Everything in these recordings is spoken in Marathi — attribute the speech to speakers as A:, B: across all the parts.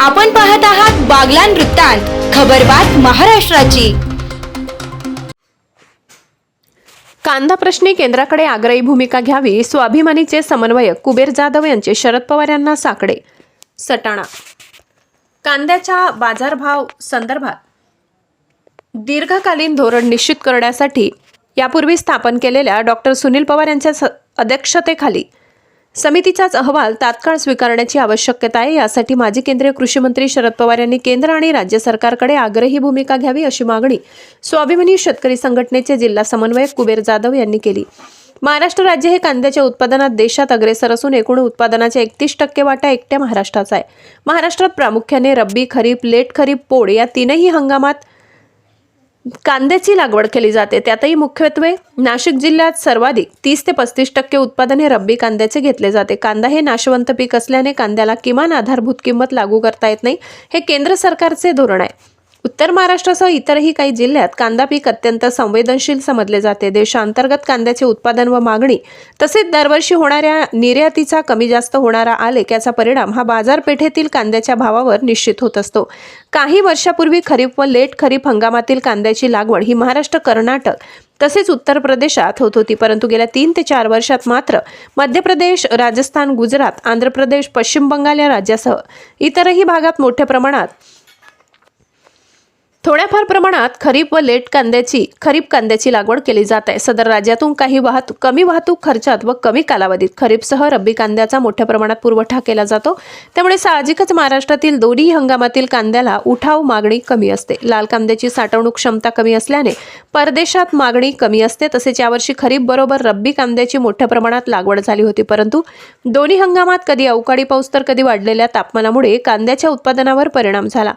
A: आपण पाहत आहात बागलान वृत्तांत खबरबात महाराष्ट्राची.
B: कांदा प्रश्नी केंद्राकडे आग्रही भूमिका घ्यावी स्वाभिमानीचे समन्वयक कुबेर जाधव यांचे शरद पवार यांना साकडे. सटाणा. कांद्याच्या बाजारभाव संदर्भात दीर्घकालीन धोरण निश्चित करण्यासाठी यापूर्वी स्थापन केलेल्या डॉक्टर सुनील पवार यांच्या स- अध्यक्षतेखाली समितीचाच अहवाल तात्काळ स्वीकारण्याची आवश्यकता आहे. यासाठी माजी केंद्रीय कृषी मंत्री शरद पवार यांनी केंद्र आणि राज्य सरकारकडे आग्रही भूमिका घ्यावी अशी मागणी स्वाभिमानी शेतकरी संघटनेचे जिल्हा समन्वयक कुबेर जाधव यांनी केली. महाराष्ट्र राज्य हे कांद्याच्या उत्पादनात देशात अग्रेसर असून एकूण उत्पादनाच्या एकतीस टक्के वाटा एकट्या महाराष्ट्राचा आहे. महाराष्ट्रात प्रामुख्याने रब्बी खरीप लेट खरीप पोळ या तीनही हंगामात कांद्याची लागवड केली जाते. त्यातही मुख्यत्वे नाशिक जिल्ह्यात सर्वाधिक तीस ते पस्तीस टक्के उत्पादन हे रब्बी कांद्याचे घेतले जाते. कांदा हे नाशवंत पीक असल्याने कांद्याला किमान आधारभूत किंमत लागू करता येत नाही. हे केंद्र सरकारचे धोरण आहे. उत्तर महाराष्ट्रासह इतरही काही जिल्ह्यात कांदा पीक अत्यंत संवेदनशील समजले जाते. देशांतर्गत कांद्याचे उत्पादन व मागणी तसेच दरवर्षी होणाऱ्या निर्यातीचा कमी जास्त होणारा आलेख याचा परिणाम हा बाजारपेठेतील कांद्याच्या भावावर निश्चित होत असतो. काही वर्षापूर्वी खरीप व लेट खरीप हंगामातील कांद्याची लागवड ही महाराष्ट्र कर्नाटक तसेच उत्तर प्रदेशात होत होती. परंतु गेल्या तीन ते चार वर्षात मात्र मध्य प्रदेश राजस्थान गुजरात आंध्र प्रदेश पश्चिम बंगाल या राज्यासह इतरही भागात मोठ्या प्रमाणात थोड्याफार प्रमाणात खरीप व लेट कांद्याची खरीप कांद्याची लागवड केली जात आहे. सदर राज्यातून काही वाहतूक कमी वाहतूक खर्चात व कमी कालावधीत खरीपसह रब्बी कांद्याचा मोठ्या प्रमाणात पुरवठा केला जातो. त्यामुळे साहजिकच महाराष्ट्रातील दोन्ही हंगामातील कांद्याला उठाव मागणी कमी असते. लाल कांद्याची साठवणूक क्षमता कमी असल्याने परदेशात मागणी कमी असते. तसेच यावर्षी खरीप बरोबर रब्बी कांद्याची मोठ्या प्रमाणात लागवड झाली होती. परंतु दोन्ही हंगामात कधी अवकाळी पाऊस तर कधी वाढलेल्या तापमानामुळे कांद्याच्या उत्पादनावर परिणाम झाला.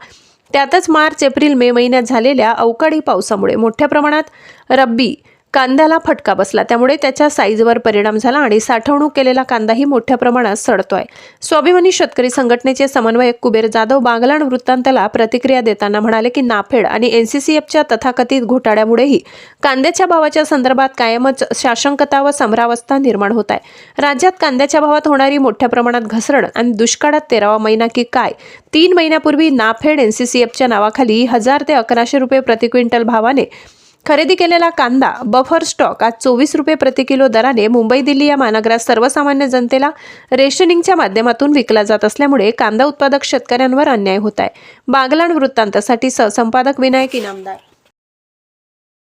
B: त्यातच मार्च एप्रिल मे महिन्यात झालेल्या अवकाळी पावसामुळे मोठ्या प्रमाणात रब्बी कांद्याला फटका बसला. त्यामुळे त्याच्या साईजवर परिणाम झाला आणि साठवणूक केलेला कांदाही मोठ्या प्रमाणात सडतोय. स्वाभिमानी शेतकरी संघटनेचे समन्वयक कुबेर जाधव बागलाण वृत्तांताला प्रतिक्रिया देताना म्हणाले की नाफेड आणि एनसीसीएफच्या तथाकथित घोटाळ्यामुळेही कांद्याच्या भावाच्या संदर्भात कायमच शासंकता व समरावस्था निर्माण होत आहे. राज्यात कांद्याच्या भावात होणारी मोठ्या प्रमाणात घसरण आणि दुष्काळात तेरावा महिना की काय? तीन महिन्यापूर्वी नाफेड एनसीसीएफच्या नावाखाली हजार ते अकराशे रुपये प्रति क्विंटल भावाने खरेदी केलेला कांदा बफर स्टॉक आज चोवीस रुपये प्रति किलो दराने मुंबई दिल्ली या महानगरात सर्वसामान्य जनतेला रेशनिंगच्या माध्यमातून विकला जात असल्यामुळे कांदा उत्पादक शेतकऱ्यांवर अन्याय होत आहे. बागलाण वृत्तांतासाठी सहसंपादक विनायक इनामदार.